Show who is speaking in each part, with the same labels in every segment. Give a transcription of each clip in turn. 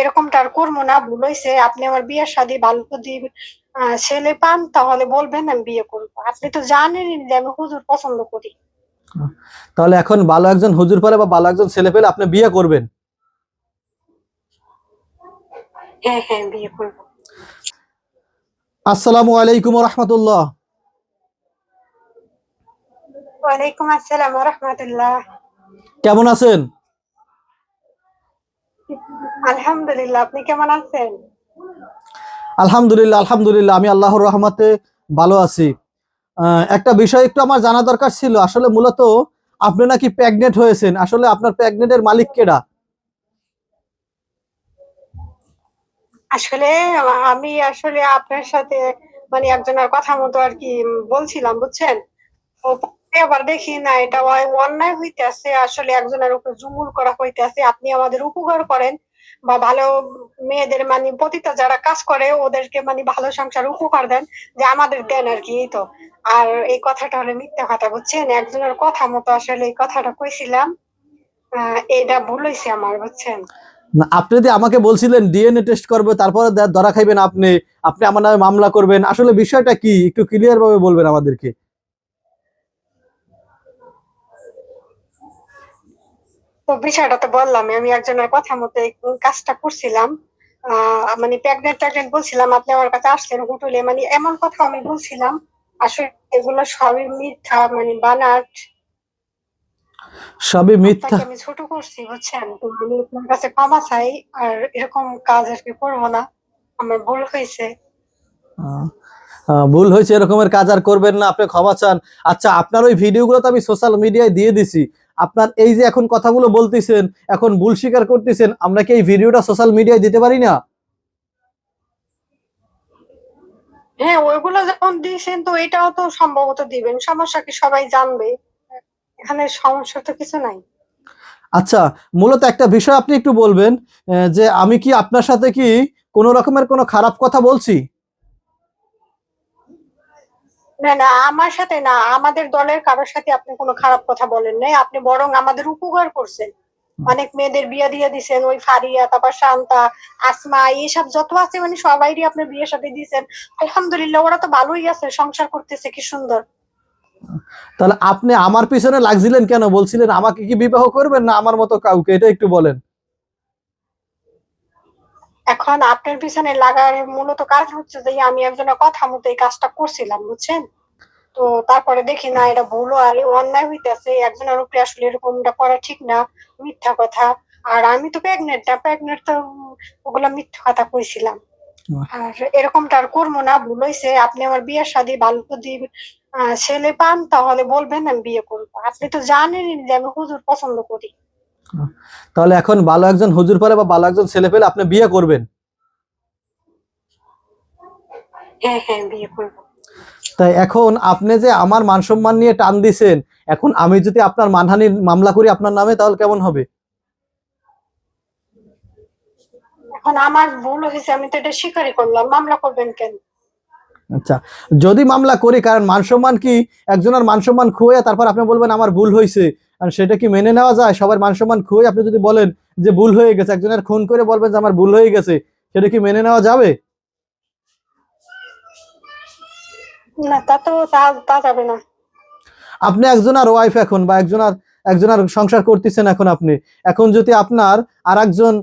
Speaker 1: এরকমটা আর করব না ভুল হয়েছে আপনি আমার বিয়ের শাদী ভালো যদি ছেলে পান তাহলে বলবেন আমি বিয়ে করব। আপনি তো জানেনই যে আমি হুজুর পছন্দ করি।
Speaker 2: তাহলে এখন ভালো একজন হুজুর পেলে বা ভালো একজন ছেলে পেলে আপনি বিয়ে করবেন?
Speaker 1: হ্যাঁ হ্যাঁ বিয়ে করব।
Speaker 2: আসসালামু আলাইকুম রহমতুল্লাহ।
Speaker 1: ওয়ালাইকুম আসসালাম রহমতুল্লাহ।
Speaker 2: কেমন আছেন?
Speaker 1: আলহামদুলিল্লাহ আপনি কেমন আছেন?
Speaker 2: আলহামদুলিল্লাহ আলহামদুলিল্লাহ আমি আল্লাহর রহমতে ভালো আছি। একটা বিষয় একটু আমার জানা দরকার ছিল আসলে মূলত আপনি নাকি প্রেগনেন্ট হয়েছেন আসলে আপনার প্রেগনেন্টের মালিক কেডা?
Speaker 1: আসলে আমি আসলে আপনার সাথে মানে একজনের কথা মতো আর কি বলছিলাম বুঝছেন? পরে দেখি না, এটা অন্যায় হইতেছে, আসলে একজনের উপর জুমুল করা হইতেছে, আপনি আমাদের উপকার করেন বা ভালো মেয়েদের মানে পতিতা যারা কাজ করে, ওদেরকে মানে ভালো সংসার উপকার দেন, যে আমাদের দেন আর কি, এই তো। আর এই কথাটা হলো মিথ্যা কথা, বুঝছেন? একজনের কথা মতো আসলে এই কথাটা কইছিলাম এটা ভুল হয়েছে আমার, বুঝছেন?
Speaker 2: আপনি যদি আমাকে বলছিলেন, ডিএনএ টেস্ট করবে, তারপরে ধরা খাইবেন আপনি আপনি আমার নামে মামলা করবেন, আসলে বিষয়টা কি? একটু ক্লিয়ার ভাবে বলবেন আমাদেরকে।
Speaker 1: তো বিষয়টা তো বললাম আমি একজনের কথা মতো কাজটা করছিলাম। মানে প্রেগনেন্ট ট্যাগনেন্ট বলছিলাম আপনি আমার কাছে আসলেন হোটেলে মানে এমন কথা আমি বলছিলাম আসলে এগুলো সবই মিথ্যা মানে বানাট।
Speaker 2: সবই মিথ্যা।
Speaker 1: আমি ছোট করছি বুঝছেন? তো আমি আপনার কাছে ক্ষমা চাই আর এরকম কাজ আর কি করব না আমার ভুল হয়েছে।
Speaker 2: ভুল হয়েছে এরকমের কাজ আর করবেন না আপনি ক্ষমা চান। আচ্ছা আপনার ওই ভিডিওগুলো তো আমি সোশ্যাল মিডিয়ায় দিয়ে দিছি। আপনার এই যে এখন কথাগুলো বলতেছেন এখন ভুল স্বীকার করতেছেন আমরা কি এই ভিডিওটা সোশ্যাল মিডিয়ায় দিতে পারি না?
Speaker 1: হ্যাঁ ওইগুলো যখন দিয়েছেন তো এটাও তো সম্ভবত দিবেন সমস্যা কি সবাই জানবে? এখানে সমস্যা তো কিছু নাই।
Speaker 2: আচ্ছা মূলত একটা বিষয় আপনি একটু বলবেন যে আমি কি আপনার সাথে কি কোনো রকমের কোনো খারাপ কথা বলছি?
Speaker 1: না না আমার সাথে না আমাদের দলের কারোর সাথে আপনি কোনো খারাপ কথা বলেন নাই। আপনি বরং আমাদের উপকার করছেন। অনেক মেয়েদের বিয়ে দিয়ে দিছেন ওই ফারিয়া তারপর শান্তা আসমা এইসব যত আছে মানে সবাইরই আপনি বিয়ে সাথে দিয়েছেন। আলহামদুলিল্লাহ ওরা তো ভালোই আছে সংসার করতেছে কি সুন্দর।
Speaker 2: তাহলে আপনি আমার পিছনে লাগছিলেন কেন? বলছিলেন আমাকে কি বিবাহ করবেন না আমার মতো কাউকে? এটা একটু বলেন।
Speaker 1: এখন আপনার পিছনে লাগার মূলত কাজ হচ্ছে যে আমি একজনের কথা মতো এই কাজটা করছিলাম বুঝছেন? তো তারপরে দেখি না এটা ভুল আর অন্যায় হইতেছে একজনের উপরে আসলে এরকমটা করা ঠিক না মিথ্যা কথা। আর আমি তো প্রেগনেন্ট না প্রেগনেন্ট তো ওগুলা মিথ্যা কথা কইছিলাম। আর এরকমটা আর করব না ভুল হয়েছে আপনি আমার বিয়ের শাদী ভালো যদি আহ, ছেলে পান তাহলে বলবেন আমি বিয়ে করব। আপনি তো জানেনই যে আমি হুজুর পছন্দ করি।
Speaker 2: তাহলে এখন ভালো একজন হুজুর পেলে বা ভালো একজন ছেলে পেলে আপনি বিয়ে করবেন?
Speaker 1: হ্যাঁ হ্যাঁ
Speaker 2: তাই এখন আপনি যে আমার মান সম্মান নিয়ে টান দিছেন এখন আমি যদি আপনার মানহানির মামলা করি আপনার নামে তাহলে কেমন হবে?
Speaker 1: এখন আমার ভুল হয়েছে আমি তো এটা স্বীকারই করলাম। মামলা করবেন কেন?
Speaker 2: আচ্ছা যদি মামলা করি কারণ মান সম্মান কি? একজনের মান সম্মান খুঁয়ে তারপর আপনি বলবেন আমার ভুল হয়েছে আর সেটা কি মেনে নেওয়া যায়? সবার মান সম্মান খুঁয়ে আপনি যদি বলেন যে ভুল হয়ে গেছে একজনের খুন করে বলবেন যে আমার ভুল হয়ে গেছে সেটা কি মেনে নেওয়া যাবে?
Speaker 1: না তা তো তা তা যাবে না।
Speaker 2: আপনি একজনের ওয়াইফ এখন বা একজনের একজনের সংসার করতেছেন এখন আপনি। এখন যদি আপনার আর একজন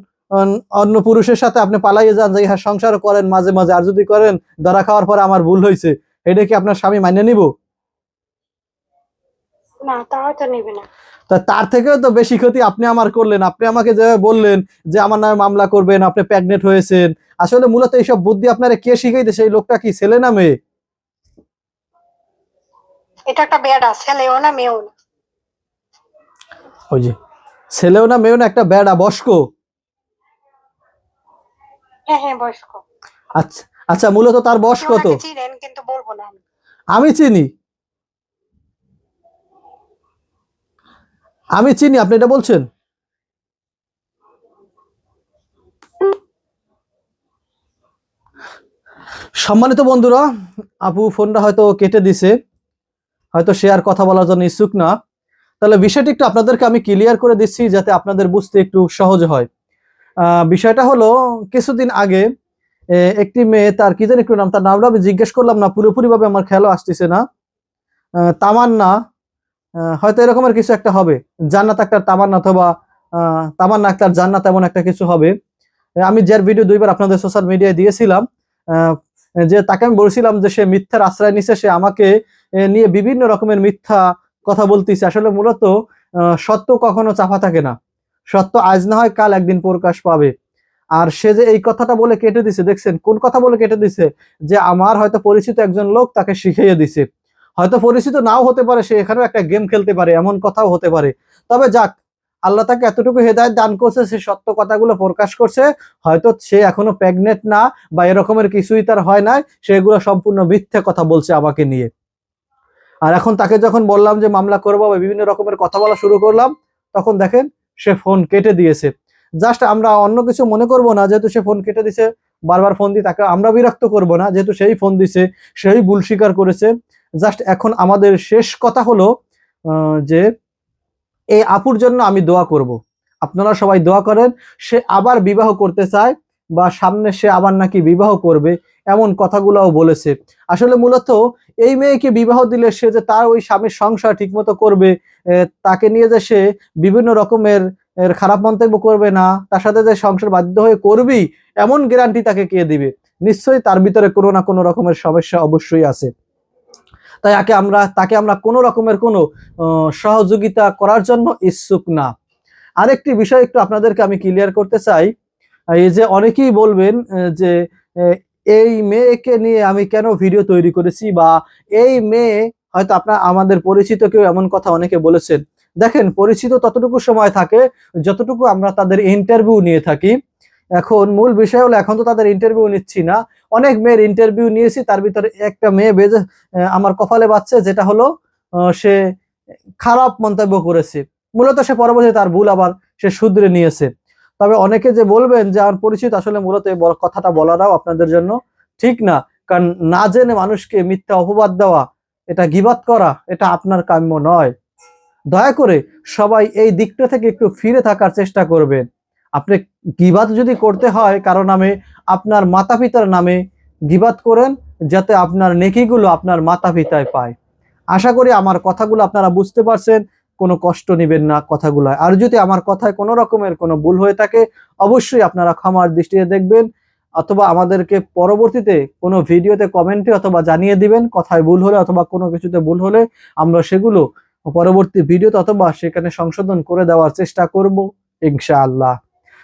Speaker 2: অন্য পুরুষের সাথে আপনি পালাইয়ে যান যে হ্যাঁ সংসার করেন মাঝে মাঝে আর যদি করেন ধরা খাওয়ার পরে আমার ভুল হয়েছে এটা কি আপনার স্বামী মানিয়ে নিব?
Speaker 1: না তা নেবে না।
Speaker 2: তা তার থেকেও তো বেশি ক্ষতি আপনি আমার করলেন। আপনি আমাকে যেভাবে বললেন যে আমার নামে মামলা করবেন আপনি প্রেগনেন্ট হয়েছেন আসলে মূলত এইসব বুদ্ধি আপনারা কে শিখাইতে সেই লোকটা কি ছেলে না মেয়ে?
Speaker 1: এটা একটা বেড়া ছেলেও না মেয়েও না।
Speaker 2: ওই যে ছেলেও না মেয়েও না একটা বেড়া বস্ক
Speaker 1: হ্যাঁ হ্যাঁ বয়স্ক।
Speaker 2: আচ্ছা আচ্ছা মূলত তার বয়স
Speaker 1: আপনি
Speaker 2: কত?
Speaker 1: চিনেন কিন্তু বলব না আমি।
Speaker 2: আমি চিনি। আমি চিনি, আপনি এটা বলছেন? সম্মানিত বন্ধুরা, আপু ফোনটা হয়তো কেটে দিছে। হয়তো সে আর কথা বলার জন্য ইচ্ছুক না। তাহলে বিষয়টি একটু আপনাদেরকে আমি ক্লিয়ার করে দিচ্ছি যাতে আপনাদের বুঝতে একটু সহজ হয়। বিষয়টা হলো, কিছুদিন আগে একটি মেয়ে, তার কি জানি একটু নাম, তার নামটা আমি জিজ্ঞেস করলাম না পুরোপুরি ভাবে আমার খেয়ালও আসতেছে না। তামান্না হয়তো এরকমের কিছু একটা হবে। জান্নাত আক্তার তামান্না অথবা তামান্না আক্তার জান্নাত এমন একটা কিছু হবে। আমি যার ভিডিও দুইবার আপনাদের সোশ্যাল মিডিয়ায় দিয়েছিলাম যে তাকে আমি বলছিলাম যে সে মিথ্যার আশ্রয় নিছে, সে আমাকে নিয়ে বিভিন্ন রকমের মিথ্যা কথা বলতেছে। আসলে মূলত সত্য কখনো চাপা থাকে না। সত্য আজ না হয় কাল একদিন প্রকাশ পাবে। আর সে যে এই কথাটা বলে কেটে দিছে, দেখছেন, কোন কথা বলে কেটে দিছে? যে আমার হয়তো পরিচিত একজন লোক তাকে শিখিয়ে দিছে। হয়তো পরিচিত নাও হতে পারে, সে এখানেও একটা গেম খেলতে পারে, এমন কথাও হতে পারে। তবে যাক, আল্লাহ তাকে এতটুকু হেদায়ত দান করছে, সে সত্য কথাগুলো প্রকাশ করছে। হয়তো সে এখনও প্রেগনেন্ট না বা এরকমের কিছুই তার হয় নাই, সেগুলো সম্পূর্ণ মিথ্যে কথা বলছে আমাকে নিয়ে। আর এখন তাকে যখন বললাম যে মামলা করব বা বিভিন্ন রকমের কথা বলা শুরু করলাম, তখন দেখেন সে ফোন কেটে দিয়েছে। জাস্ট আমরা অন্য কিছু মনে করব না, যেহেতু সে ফোন কেটে দিছে বারবার ফোন দিয়ে তাকে আমরা বিরক্ত করব না, যেহেতু সেই ফোন দিছে, সেই ভুল স্বীকার করেছে। জাস্ট এখন আমাদের শেষ কথা হলো যে এই আপুর জন্য আমি দোয়া করব। আপনারা সবাই দোয়া করেন, সে আবার বিবাহ করতে চায় বা সামনে সে আবার নাকি বিবাহ করবে, এমন কথাগুলোও বলেছে। আসলে মূলত এই মেয়েকে বিবাহ দিলে সে যে তার ওই স্বামীর সংসার ঠিকমতো করবে তাকে নিয়ে যে সে বিভিন্ন রকমের খারাপ মন্তব্য করবে না, তার সাথে যে সংসার বাধ্য হয়ে করবি এমন গ্যারান্টি তাকে কে দিবে? নিশ্চয়ই তার ভিতরে কোনো না কোনো রকমের সমস্যা অবশ্যই আছে। তাই তাকে আমরা তাকে আমরা কোনো রকমের কোনো সহযোগিতা করার জন্য ইচ্ছুক না। আরেকটি বিষয় একটু আপনাদেরকে আমি ক্লিয়ার করতে চাই। এই যে অনেকেই বলবেন যে এই মেয়েকে নিয়ে আমি কেন ভিডিও তৈরি করেছি বা এই মেয়ে, হয়তো আপনার, আমাদের পরিচিত কেউ এমন কথা অনেকে বলেছেন। দেখেন, পরিচিত ততটুকু সময় থাকে, যতটুকু আমরা তাদের ইন্টারভিউ নিয়ে থাকি এখন মূল বিষয় হলো, এখন তো তাদের ইন্টারভিউ নিচ্ছি না। অনেক মেয়ের ইন্টারভিউ নিয়েছি, তার ভিতরে একটা মেয়ে বেজে আমার কপালে বাচ্ছে যেটা হলো সে খারাপ মন্তব্য করেছে। মূলত সে পরবর্তীতে তার ভুল আবার সে শুধরে নিয়েছে। তবে অনেকে যে বলবেন যে আমার পরিচিত, আসলে মূলত এই কথাটা বলাটাও আপনাদের জন্য ঠিক না। কারণ না জেনে মানুষকে মিথ্যা অপবাদ দেওয়া, এটা গিবাত করা, এটা আপনার কাম্য নয়। দয়া করে সবাই এই দিকটা থেকে একটু ফিরে থাকার চেষ্টা করবেন। আপনি গিবাদ যদি করতে হয় কারও নামে, আপনার মাতা পিতার নামে গিবাদ করেন যাতে আপনার নেকিগুলো আপনার মাতা পিতায় পায়। আশা করি আমার কথাগুলো আপনারা বুঝতে পারছেন, কোনো কষ্ট নেবেন না কথাগুলো আর যদি আমার কথায় কোনো রকমের কোনো ভুল হয়ে থাকে, অবশ্যই আপনারা ক্ষমার দৃষ্টিতে দেখবেন, অথবা আমাদেরকে পরবর্তীতে কোনো ভিডিওতে কমেন্টে অথবা জানিয়ে দিবেন, কথায় ভুল হলে অথবা কোনো কিছুতে ভুল হলে আমরা সেগুলো পরবর্তী ভিডিওতে অথবা সেখানে সংশোধন করে দেওয়ার চেষ্টা করব, ইনশাআল্লাহ।